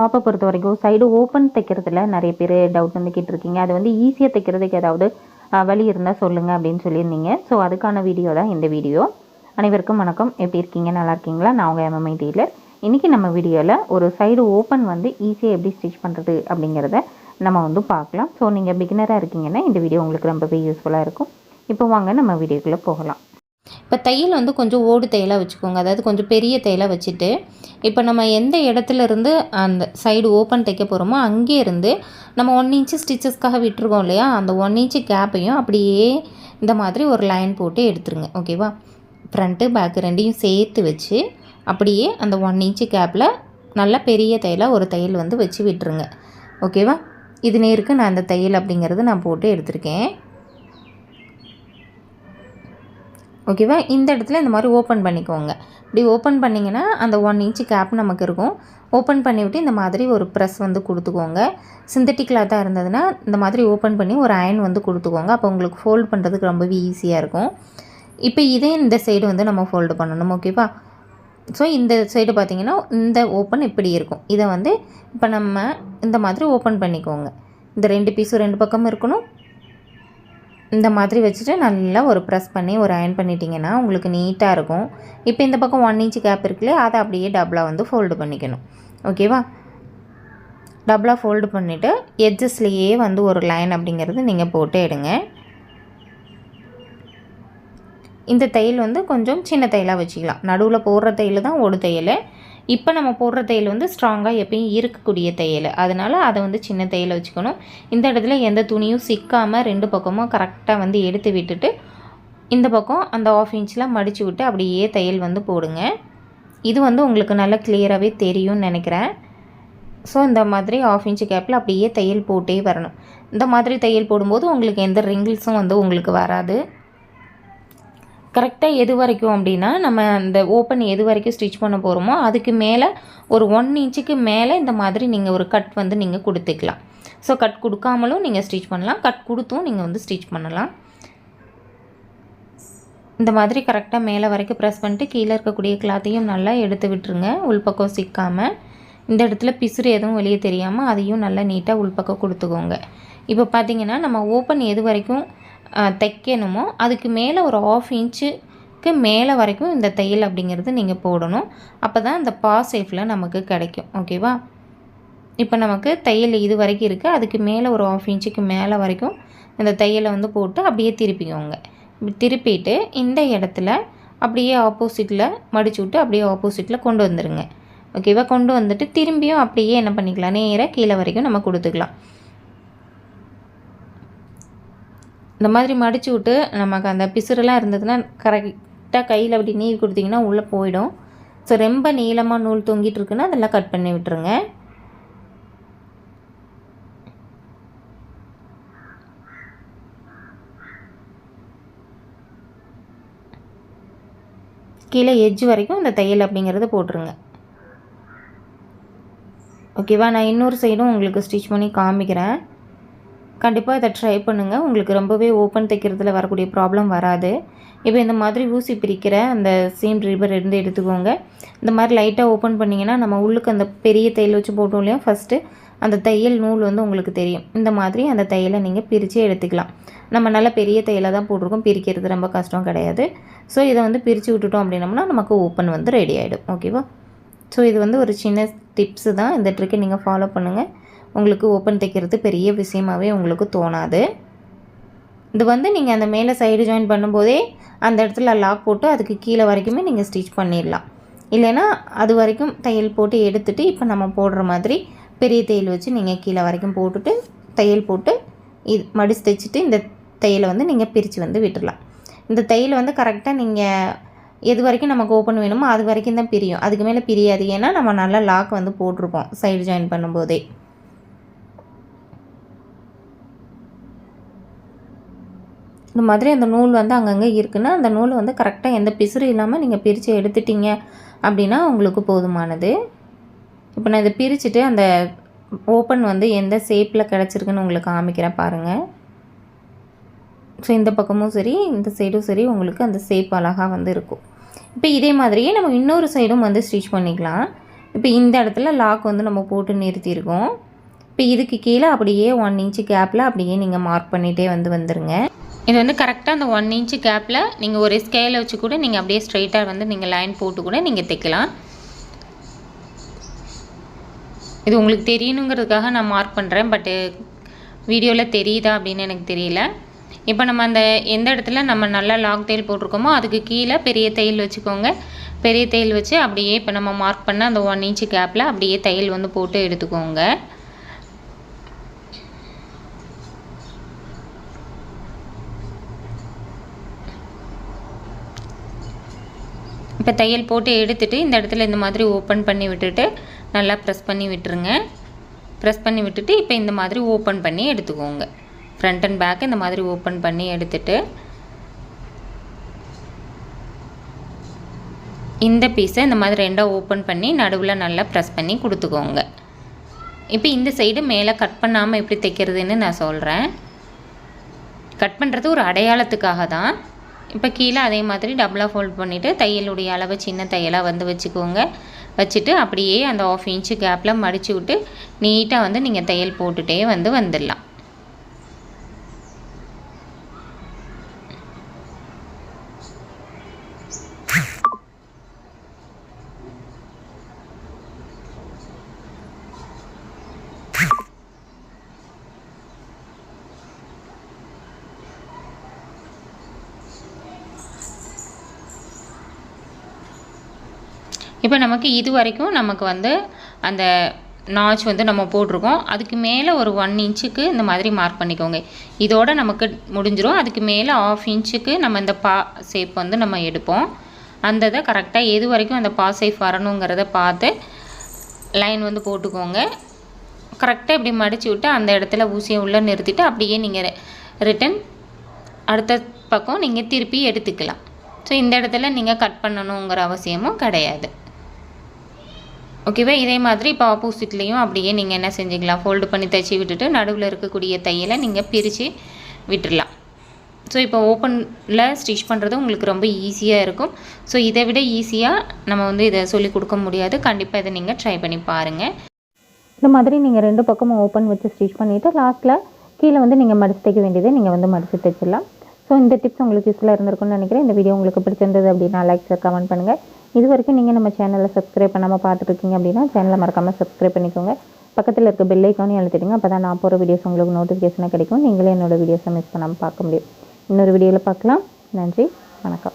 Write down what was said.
டாப்பை பொறுத்த வரைக்கும் side open தைக்கிறதுல நிறைய பேர் டவுட் வந்து கேட்டிருக்கீங்க. அது வந்து ஈஸியாக தைக்கிறதுக்கு ஏதாவது வழி இருந்தால் சொல்லுங்கள் அப்படின்னு சொல்லியிருந்தீங்க. ஸோ அதுக்கான வீடியோ தான் இந்த வீடியோ அனைவருக்கும் வணக்கம். எப்படி இருக்கீங்க? நல்லா இருக்கீங்களா? நான் உங்கள் எம்எம்ஐ டீலர் இன்றைக்கி நம்ம வீடியோவில் ஒரு சைடு ஓப்பன் வந்து ஈஸியாக எப்படி ஸ்டிச் பண்ணுறது அப்படிங்கிறத நம்ம வந்து பார்க்கலாம். ஸோ நீங்கள் பிகினராக இருக்கீங்கன்னா இந்த வீடியோ உங்களுக்கு ரொம்பவே யூஸ்ஃபுல்லாக இருக்கும். இப்போ வாங்க நம்ம வீடியோக்குள்ளே போகலாம். இப்போ தையல் வந்து கொஞ்சம் ஓடு தையலாக வச்சுக்கோங்க. அதாவது கொஞ்சம் பெரிய தையலாக வச்சுட்டு இப்போ நம்ம எந்த இடத்துல இருந்து அந்த சைடு ஓப்பன் தைக்க போகிறோமோ அங்கேருந்து நம்ம ஒன் இன்ச்சு ஸ்டிச்சஸ்க்காக விட்டுருக்கோம் இல்லையா? அந்த ஒன் இன்ச்சு கேப்பையும் அப்படியே இந்த மாதிரி ஒரு லைன் போட்டு எடுத்துருங்க. ஓகேவா ஃப்ரண்ட்டு பேக்கு ரெண்டையும் சேர்த்து வச்சு அப்படியே அந்த ஒன் இன்ச்சு கேப்பில் நல்ல பெரிய தையலாக ஒரு தையல் வந்து வச்சு விட்டுருங்க. ஓகேவா இது நேருக்கு நான் அந்த தையல் அப்படிங்கிறது நான் போட்டு எடுத்திருக்கேன். ஓகேவா? இந்த இடத்துல இந்த மாதிரி ஓப்பன் பண்ணிக்கோங்க. இப்படி ஓப்பன் பண்ணிங்கன்னா அந்த ஒன் இன்ச்சு கேப் நமக்கு இருக்கும். ஓப்பன் பண்ணிவிட்டு இந்த மாதிரி ஒரு ப்ரெஸ் வந்து கொடுத்துக்கோங்க. சிந்தட்டிக் கிளாத்தாக இருந்ததுன்னா இந்த மாதிரி ஓப்பன் பண்ணி ஒரு அயன் வந்து கொடுத்துக்கோங்க. அப்போ உங்களுக்கு ஃபோல்ட் பண்ணுறதுக்கு ரொம்பவே ஈஸியாக இருக்கும். இப்போ இதே இந்த சைடு வந்து நம்ம ஃபோல்டு பண்ணணும். ஓகேவா? ஸோ இந்த சைடு பார்த்திங்கன்னா இந்த ஓப்பன் இப்படி இருக்கும். இதை வந்து இப்போ நம்ம இந்த மாதிரி ஓப்பன் பண்ணிக்கோங்க. இந்த ரெண்டு பீஸும் ரெண்டு பக்கமும் இருக்கணும். இந்த மாதிரி வச்சுட்டு நல்லா ஒரு ப்ரெஸ் பண்ணி ஒரு அயன் பண்ணிட்டீங்கன்னா உங்களுக்கு நீட்டாக இருக்கும். இப்போ இந்த பக்கம் ஒன் இன்ச் கேப் இருக்குல்லே அதை அப்படியே டபுளாக வந்து ஃபோல்டு பண்ணிக்கணும். ஓகேவா டபுளாக ஃபோல்டு பண்ணிவிட்டு எட்ஜஸ்லேயே வந்து ஒரு லைன் அப்படிங்கிறது நீங்கள் போட்டு எடுங்க. இந்த தையல் வந்து கொஞ்சம் சின்ன தையலாக வச்சுக்கலாம். நடுவில் போடுற தையல் தான் ஒரு தையல். இப்போ நம்ம போடுற தையல் வந்து ஸ்ட்ராங்காக எப்பயும் இருக்கக்கூடிய தையல். அதனால் அதை வந்து சின்ன தையலை வச்சுக்கணும். இந்த இடத்துல எந்த துணியும் சிக்காமல் ரெண்டு பக்கமும் கரெக்டாக வந்து எடுத்து விட்டுட்டு இந்த பக்கம் அந்த ஆஃப் இன்ச்சில் மடித்து விட்டு அப்படியே தையல் வந்து போடுங்க. இது வந்து உங்களுக்கு நல்லா கிளியராகவே தெரியும்னு நினைக்கிறேன். ஸோ இந்த மாதிரி ஆஃப் இன்ச்சு கேப்பில் அப்படியே தையல் போட்டே வரணும். இந்த மாதிரி தையல் போடும்போது உங்களுக்கு எந்த ரிங்கிள்ஸும் வந்து உங்களுக்கு வராது. கரெக்டாக எது வரைக்கும் அப்படின்னா நம்ம அந்த ஓப்பன் எது வரைக்கும் ஸ்டிச் பண்ண போகிறோமோ அதுக்கு மேலே ஒரு ஒன் இன்ச்சுக்கு மேலே இந்த மாதிரி நீங்கள் ஒரு கட் வந்து நீங்கள் கொடுத்துக்கலாம். ஸோ கட் கொடுக்காமலும் நீங்கள் ஸ்டிச் பண்ணலாம். கட் கொடுத்தும் நீங்கள் வந்து ஸ்டிச் பண்ணலாம். இந்த மாதிரி கரெக்டாக மேலே வரைக்கும் ப்ரெஸ் பண்ணிட்டு கீழே இருக்கக்கூடிய கிளாத்தையும் நல்லா எடுத்து விட்டுருங்க. உள்பக்கம் சிக்காமல் இந்த இடத்துல பிசுறு எதுவும் வெளியே தெரியாமல் அதையும் நல்லா நீட்டாக உள்பக்கம் கொடுத்துக்கோங்க. இப்போ பார்த்தீங்கன்னா நம்ம ஓப்பன் எது வரைக்கும் தைக்கணுமோ அதுக்கு மேலே ஒரு ஆஃப் இன்ச்சுக்கு மேலே வரைக்கும் இந்த தையல் அப்படிங்கிறது நீங்கள் போடணும். அப்போ தான் இந்த பா சேஃபில் நமக்கு கிடைக்கும். ஓகேவா இப்போ நமக்கு தையல் இது வரைக்கும் இருக்குது அதுக்கு மேலே ஒரு ஆஃப் இன்ச்சுக்கு மேலே வரைக்கும் இந்த தையலை வந்து போட்டு அப்படியே திருப்பிக்கோங்க. திருப்பிட்டு இந்த இடத்துல அப்படியே ஆப்போசிட்டில் மடிச்சு விட்டு அப்படியே ஆப்போசிட்டில் கொண்டு வந்துடுங்க ஓகேவா கொண்டு வந்துட்டு திரும்பியும் அப்படியே என்ன பண்ணிக்கலாம்? நேராக கீழே வரைக்கும் நம்ம கொடுத்துக்கலாம். இந்த மாதிரி மடித்து விட்டு நமக்கு அந்த பிசுரெல்லாம் இருந்ததுன்னா கரெக்டாக கையில் அப்படி நீவி கொடுத்தீங்கன்னா உள்ளே போயிடும். ஸோ ரொம்ப நீளமாக நூல் தொங்கிட்டு இருக்குன்னா அதெல்லாம் கட் பண்ணி விட்டுருங்க. கீழே எட்ஜ் வரைக்கும் இந்த தையல் அப்படிங்கிறத போட்டுருங்க. ஓகேவா நான் இன்னொரு சைடும் உங்களுக்கு ஸ்டிச் பண்ணி காமிக்கிறேன். கண்டிப்பாக இதை ட்ரை பண்ணுங்கள் உங்களுக்கு ரொம்பவே ஓப்பன் தைக்கிறதுல வரக்கூடிய ப்ராப்ளம் வராது. இப்போ இந்த மாதிரி ஊசி பிரிக்கிற அந்த சேம் ரிப்பர் இருந்து எடுத்துக்கோங்க. இந்த மாதிரி லைட்டாக ஓப்பன் பண்ணிங்கன்னா நம்ம உள்ளுக்கு அந்த பெரிய தையல் வச்சு போட்டோம் இல்லையா? ஃபஸ்ட்டு அந்த தையல் நூல் வந்து உங்களுக்கு தெரியும். இந்த மாதிரி அந்த தையலை நீங்கள் பிரித்து எடுத்துக்கலாம். நம்ம நல்ல பெரிய தையலாக தான் போட்டிருக்கோம். பிரிக்கிறது ரொம்ப கஷ்டம் கிடையாது. ஸோ இதை வந்து பிரித்து விட்டுட்டோம் அப்படின்னம்னா நமக்கு ஓப்பன் வந்து ரெடி ஆகிடும் ஓகேவா ஸோ இது வந்து ஒரு சின்ன டிப்ஸு தான். இந்த ட்ரிக்கை நீங்கள் ஃபாலோ பண்ணுங்கள் உங்களுக்கு ஓப்பன் தைக்கிறது பெரிய விஷயமாவே உங்களுக்கு தோணாது. இது வந்து நீங்கள் அந்த மேலே சைடு ஜாயின் பண்ணும்போதே அந்த இடத்துல லாக் போட்டு அதுக்கு கீழே வரைக்குமே நீங்கள் ஸ்டிச் பண்ணிடலாம். இல்லைன்னா அது வரைக்கும் தையல் போட்டு எடுத்துட்டு இப்போ நம்ம போடுற மாதிரி பெரிய தையல் வச்சு நீங்கள் கீழே வரைக்கும் போட்டுட்டு தையல் போட்டு இது மடிச்சு தைச்சிட்டு இந்த தையலை வந்து நீங்கள் பிரித்து வந்து விட்டுடலாம். இந்த தையல் வந்து கரெக்டாக நீங்கள் எது வரைக்கும் நமக்கு ஓப்பன் வேணுமோ அது வரைக்கும் தான் பிரியும். அதுக்கு மேலே பிரியாது. ஏன்னா நம்ம நல்லா லாக் வந்து போட்டிருப்போம் சைடு ஜாயின் பண்ணும்போதே. இந்த மாதிரி அந்த நூல் வந்து அங்கங்கே இருக்குன்னா அந்த நூல் வந்து கரெக்டாக எந்த பிசுறு இல்லாமல் நீங்கள் பிரித்து எடுத்துட்டீங்க அப்படின்னா உங்களுக்கு போதுமானது. இப்போ நான் இதை பிரிச்சுட்டு அந்த ஓப்பன் வந்து எந்த ஷேப்பில் கிடச்சிருக்குன்னு உங்களுக்கு காமிக்கிறேன் பாருங்கள் ஸோ இந்த பக்கமும் சரி இந்த சைடும் சரி உங்களுக்கு அந்த ஷேப் அழகாக வந்து இருக்கும். இப்போ இதே மாதிரியே நம்ம இன்னொரு சைடும் வந்து ஸ்டிச் பண்ணிக்கலாம். இப்போ இந்த இடத்துல லாக் வந்து நம்ம போட்டு நிறுத்தியிருக்கோம் இப்போ இதுக்கு கீழே அப்படியே ஒன் இன்ச்சு கேப்பில் அப்படியே நீங்கள் மார்க் பண்ணிகிட்டே வந்து வந்துடுங்க இது வந்து கரெக்டாக அந்த ஒன் இன்ச்சு கேப்பில் நீங்கள் ஒரு ஸ்கேலை வச்சு கூட நீங்கள் அப்படியே ஸ்ட்ரைட்டாக வந்து நீங்கள் லைன் போட்டு கூட நீங்கள் தைக்கலாம். இது உங்களுக்கு தெரியணுங்கிறதுக்காக நான் மார்க் பண்ணுறேன் பட்டு வீடியோவில் தெரியுதா அப்படின்னு எனக்கு தெரியல. இப்போ நம்ம அந்த எந்த இடத்துல நம்ம நல்லா லாக் தையல் போட்டிருக்கோமோ அதுக்கு கீழே பெரிய தையல் வச்சுக்கோங்க. பெரிய தையல் வச்சு அப்படியே இப்போ நம்ம மார்க் பண்ண அந்த ஒன் இன்ச்சு கேப்பில் அப்படியே தையல் வந்து போட்டு எடுத்துக்கோங்க. இப்போ தையல் போட்டு எடுத்துகிட்டு இந்த இடத்துல இந்த மாதிரி ஓப்பன் பண்ணி விட்டுட்டு நல்லா ப்ரெஸ் பண்ணி விட்டுருங்க. ப்ரெஸ் பண்ணி விட்டுட்டு இப்போ இந்த மாதிரி ஓப்பன் பண்ணி எடுத்துக்கோங்க. ஃப்ரண்ட் அண்ட் பேக் இந்த மாதிரி ஓப்பன் பண்ணி எடுத்துட்டு இந்த பீஸை இந்த மாதிரி ரெண்டாக ஓப்பன் பண்ணி நடுவில் நல்லா ப்ரெஸ் பண்ணி கொடுத்துக்கோங்க. இப்போ இந்த சைடு மேலே கட் பண்ணாமல் எப்படி தைக்கிறதுன்னு நான் சொல்கிறேன் கட் பண்ணுறது ஒரு அடையாளத்துக்காக தான். இப்போ கீழே அதே மாதிரி டபுளாக ஃபோல்ட் பண்ணிவிட்டு தையலுடைய அளவு சின்ன தையலாக வந்து வச்சுக்கோங்க. வச்சுட்டு அப்படியே அந்த ஆஃப் இன்ச்சு கேப்பில் மடித்து விட்டு நீட்டாக வந்து நீங்கள் தையல் போட்டுகிட்டே வந்து வந்துடலாம். இப்போ நமக்கு இது வரைக்கும் நமக்கு வந்து அந்த நாச் வந்து நம்ம போட்டிருக்கோம். அதுக்கு மேலே ஒரு ஒன் இன்ச்சுக்கு இந்த மாதிரி மார்க் பண்ணிக்கோங்க. இதோட நமக்கு முடிஞ்சிடும் அதுக்கு மேலே ஆஃப் இன்ச்சுக்கு நம்ம இந்த பா ஷேப் வந்து நம்ம எடுப்போம். அந்த இதை கரெக்டாக எது வரைக்கும் அந்த பா ஷேப் வரணுங்கிறத பார்த்து லைன் வந்து போட்டுக்கோங்க. கரெக்டாக இப்படி மடித்து விட்டு அந்த இடத்துல ஊசியை உள்ளே நிறுத்திட்டு அப்படியே நீங்கள் ரிட்டன் அடுத்த பக்கம் நீங்கள் திருப்பி எடுத்துக்கலாம். ஸோ இந்த இடத்துல நீங்கள் கட் பண்ணணுங்கிற அவசியமும் கிடையாது. ஓகேவா? இதே மாதிரி இப்போ ஆப்போசிட்லேயும் அப்படியே நீங்கள் என்ன செஞ்சுக்கலாம்? ஃபோல்டு பண்ணி தைச்சி விட்டுட்டு நடுவில் இருக்கக்கூடிய தையலை நீங்கள் பிரித்து விட்டுடலாம் ஸோ இப்போ ஓப்பனில் ஸ்டிச் பண்ணுறது உங்களுக்கு ரொம்ப ஈஸியாக இருக்கும். ஸோ இதை விட ஈஸியாக நம்ம வந்து இதை சொல்லிக் கொடுக்க முடியாது. கண்டிப்பாக இதை நீங்கள் ட்ரை பண்ணி பாருங்கள் இந்த மாதிரி நீங்கள் ரெண்டு பக்கமும் ஓப்பன் வச்சு ஸ்டிச் பண்ணிவிட்டு லாஸ்ட்டில் கீழே வந்து நீங்கள் மடிச்சு தைக்க வேண்டியதை நீங்கள் வந்து மடிச்சு தைச்சிடலாம். ஸோ இந்த டிப்ஸ் உங்களுக்கு யூஸ்ஃபுல்லாக இருந்திருக்கும்னு நினைக்கிறேன். இந்த வீடியோ உங்களுக்கு பிடிச்சிருந்தது அப்படின்னா லைக் கமெண்ட் பண்ணுங்கள் இது வரைக்கும் நீங்கள் நம்ம சேனலில் சப்ஸ்கிரைப் பண்ணாமல் பார்த்துருக்கீங்க அப்படின்னா சேனலை மறக்காமல் சப்ஸ்கிரைப் பண்ணிக்கோங்க. பக்கத்தில் இருக்க பெல் ஐக்கானே அழுத்திடுங்க. அப்போ தான் நான் போகிற வீடியோஸ் உங்களுக்கு நோட்டிஃபிகேஷனாக கிடைக்கும். நீங்களே என்னோட வீடியோஸை மிஸ் பண்ணாமல் பார்க்க முடியும். இன்னொரு வீடியோவில் பார்க்கலாம். நன்றி. வணக்கம்.